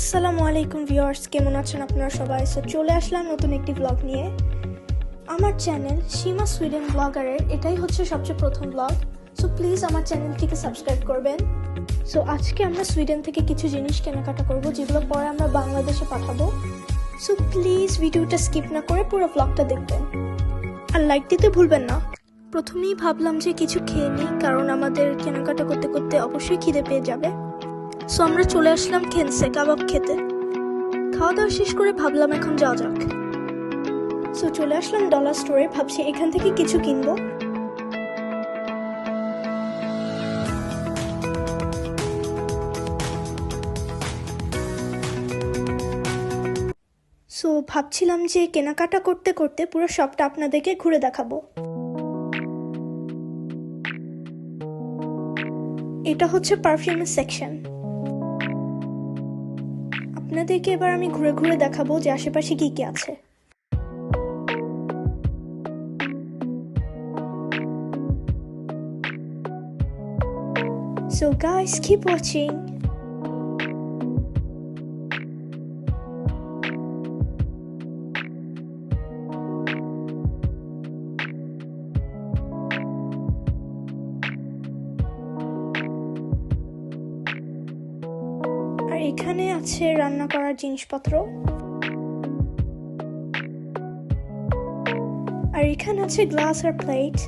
আসসালামু আলাইকুম ভিউয়ার্স, কেমন আছেন আপনারা সবাই? সো চলে আসলাম নতুন একটি ব্লগ নিয়ে। আমার চ্যানেল সীমা সুইডেন ব্লগারের, এটাই হচ্ছে সবচেয়ে প্রথম ব্লগ সো প্লিজ আমার চ্যানেলটিকে সাবস্ক্রাইব করবেন। সো আজকে আমরা সুইডেন থেকে কিছু জিনিস কেনাকাটা করব, যেগুলো পরে আমরা বাংলাদেশে পাঠাবো। সো প্লিজ ভিডিওটা স্কিপ না করে পুরো ব্লগটা দেখবেন। আর লাইক দিতে ভুলবেন না। প্রথমেই ভাবলাম যে কিছু খেয়ে নিই, কারণ আমাদের কেনাকাটা করতে করতে অবশ্যই খিদে পেয়ে যাবে। সো আমরা চলে আসলাম খেনসে কাবাব খেতে। খাওয়া দাওয়া শেষ করে ভাবলাম এখন যাওয়া যাক। সো চলে আসলাম ডলার স্টোরে ভাবছি এখান থেকে কিছু কিনবো। সো ভাবছিলাম যে কেনাকাটা করতে করতে পুরো শপটা আপনাদেরকে ঘুরে দেখাবো। এটা হচ্ছে পারফিউমের সেকশন আপনাদেরকে এবার আমি ঘুরে ঘুরে দেখাবো যে আশেপাশে কি কি আছে সো গাইস keep watching. এখানে আছে রান্না করার জিনিসপত্র। আর এখানে আছে গ্লাস আর প্লেট।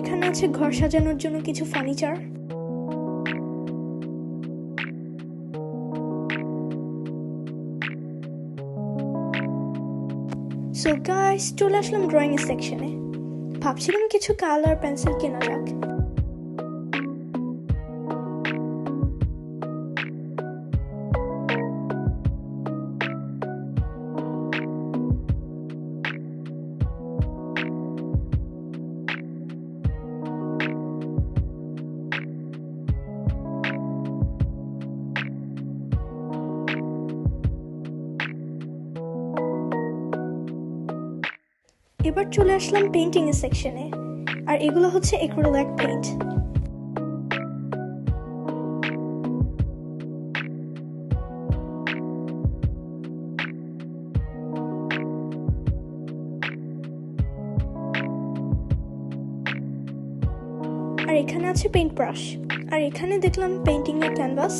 এখানে আছে ঘর সাজানোর জন্য কিছু ফার্নিচার সো গাইস চলে আসলাম ড্রয়িং সেকশনে ভাবছিলাম কিছু কালার পেন্সিল কেনা যাক। এবার চলে আসলাম পেন্টিং এর সেকশনে আর এগুলো হচ্ছে এক্রোলিক পেইন্ট আর এখানে আছে পেইন্ট ব্রাশ আর এখানে দেখলাম পেন্টিং এর ক্যানভাস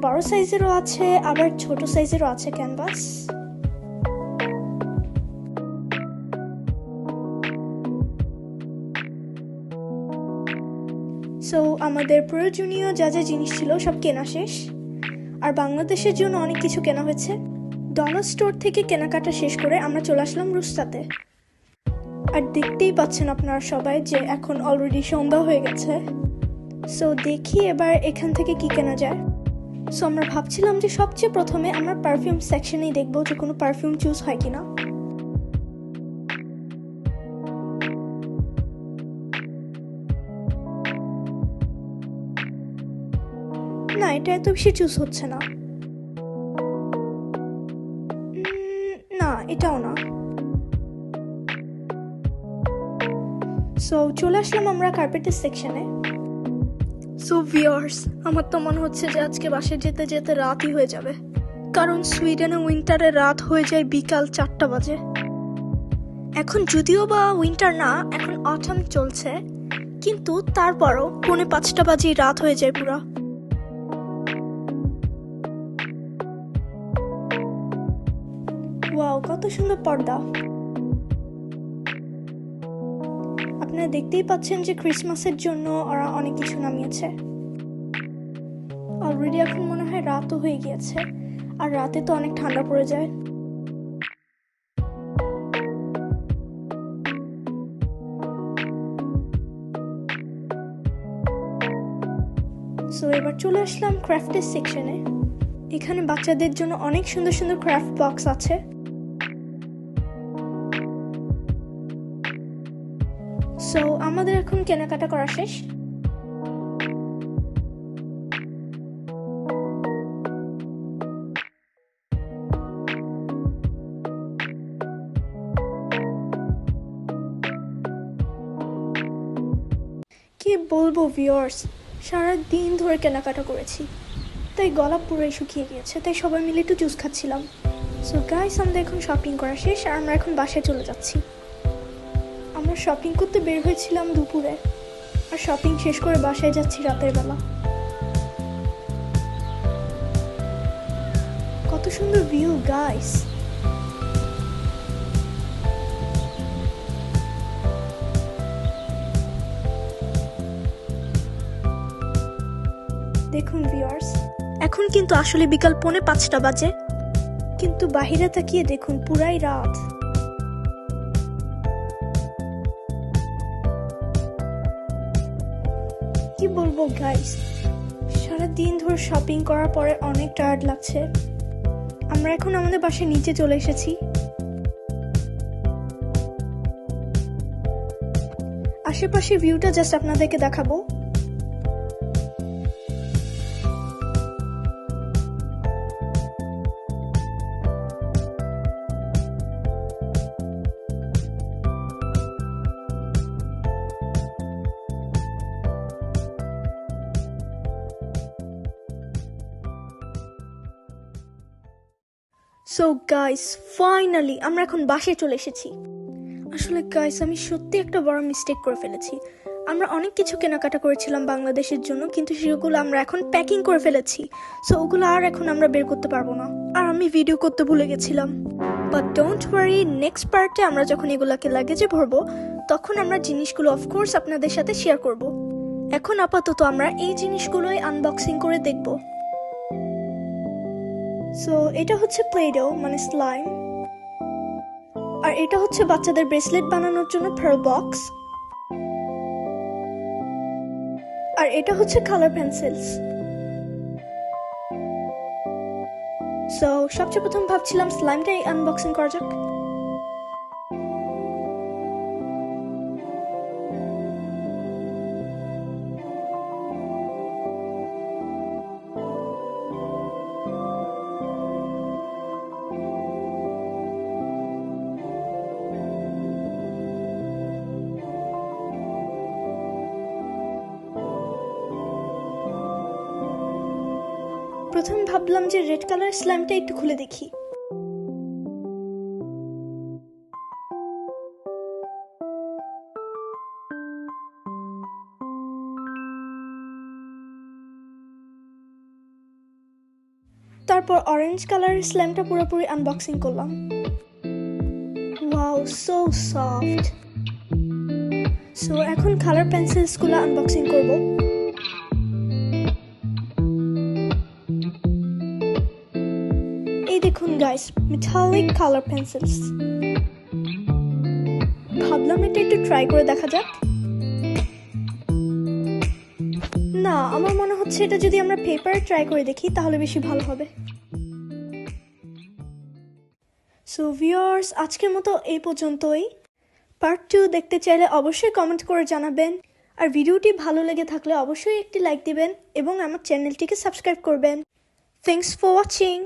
বড় সাইজেরও আছে, আবার ছোট সাইজেরও আছে ক্যানভাস সো আমাদের প্রয়োজনীয় যা যা জিনিস ছিল সব কেনা শেষ। আর বাংলাদেশের জন্য অনেক কিছু কেনা হয়েছে। ডলার স্টোর থেকে কেনাকাটা শেষ করে আমরা চলে আসলাম রুস্তাতে। আর দেখতেই পাচ্ছেন আপনারা সবাই যে এখন অলরেডি সন্ধ্যা হয়ে গেছে। সো দেখি এবার এখান থেকে কি কেনা যায়। সো আমরা ভাবছিলাম যে সবচেয়ে প্রথমে আমরা পারফিউম সেকশনেই দেখব যে কোনো পারফিউম চুজ হয় কিনা। এটা এত বেশি চুজ হচ্ছে না। না, এটাও না। সো চলে আসলাম আমরা কার্পেটের সেকশনে সো ভিওর্স আমার তো মনে হচ্ছে যে আজকে বাসে যেতে যেতে রাতই হয়ে যাবে। কারণ সুইডেনে উইন্টারে রাত হয়ে যায় বিকাল চারটা বাজে। এখন যদিও বা উইন্টার না, এখন অটাম চলছে। কিন্তু তারপরও পৌনে পাঁচটা বাজেই রাত হয়ে যায় পুরা। ওয়াও, কত সুন্দর পর্দা। আপনারা দেখতেই পাচ্ছেন যে ক্রিসমাসের জন্য ওরা অনেক কিছু নামিয়েছে। অলরেডি এখন মনে হয় রাতও হয়ে গিয়েছে, আর রাতে তো অনেক ঠান্ডা পড়ে যায়। সো এবার চলে আসলাম ক্রাফটের সেকশনে এখানে বাচ্চাদের জন্য অনেক সুন্দর সুন্দর ক্রাফট বক্স আছে। সো আমাদের এখন কেনাকাটা করা শেষ। কি বলব ভিউয়ার্স সারা দিন ধরে কেনাকাটা করেছি। তাই গলা পুরোই শুকিয়ে গিয়েছে, তাই সবাই মিলে একটু জুস খাচ্ছিলাম। সো গাইস আমাদের এখন শপিং করা শেষ, আর আমরা এখন বাসায় চলে যাচ্ছি। আমরা শপিং করতে বের হয়েছিলাম দুপুরে। আর শপিং শেষ করে বাসায় যাচ্ছি রাতের বেলা। কত সুন্দর ভিউ গাইস দেখুন ভিউয়ার্স এখন কিন্তু আসলে বিকাল পৌনে পাঁচটা বাজে। কিন্তু বাহিরে তাকিয়ে দেখুন পুরাই রাত। কি গাইস সারা দিন ধরে শপিং করার পরে অনেক টায়ার্ড লাগছে। আমরা এখন আমাদের বাসায় নিচে চলে এসেছি। আশেপাশে ভিউটা জাস্ট আপনাদেরকে দেখাবো। সো গাইস ফাইনালি আমরা এখন বাসে চলে এসেছি। আসলে গাইস আমি সত্যি একটা বড় মিস্টেক করে ফেলেছি। আমরা অনেক কিছু কেনাকাটা করেছিলাম বাংলাদেশের জন্য, কিন্তু সেগুলো আমরা এখন প্যাকিং করে ফেলেছি। সো ওগুলো আর এখন আমরা বের করতে পারব না। আর আমি ভিডিও করতে ভুলে গেছিলাম। বাট ডোন্ট ওয়ারি নেক্সট পার্টে আমরা যখন এগুলোকে লাগেজে ভরবো, তখন আমরা জিনিসগুলো অফকোর্স আপনাদের সাথে শেয়ার করব। এখন আপাতত আমরা এই জিনিসগুলোই আনবক্সিং করে দেখব। সো এটা হচ্ছে প্লেডো মানে স্লাইম আর এটা হচ্ছে বাচ্চাদের ব্রেসলেট বানানোর জন্য ফেরো বক্স আর এটা হচ্ছে কালার পেন্সিলস সো সবচেয়ে প্রথম ভাবছিলাম স্লাইমটাই আনবক্সিং করা যাক। প্রথম ভাবলাম যে রেড কালার স্ল্যামটা একটু খুলে দেখি। তারপর অরেঞ্জ কালারের স্ল্যামটা পুরোপুরি আনবক্সিং করলাম। ওয়াও সো সফট সো এখন কালার পেন্সিলসগুলো আনবক্সিং করব। এই দেখুন গাইস মেটালিক কালার পেন্সিলস ভাবলাম এটা একটু ট্রাই করে দেখা যাক। না, আমার মনে হচ্ছে এটা যদি আমরা পেপারে ট্রাই করে দেখি, তাহলে বেশি ভালো হবে। সো ভিউয়ার্স আজকের মতো এই পর্যন্তই। পার্ট টু দেখতে চাইলে অবশ্যই কমেন্ট করে জানাবেন। আর ভিডিওটি ভালো লেগে থাকলে অবশ্যই একটি লাইক দিবেন এবং আমার চ্যানেলটিকে সাবস্ক্রাইব করবেন। Thanks for watching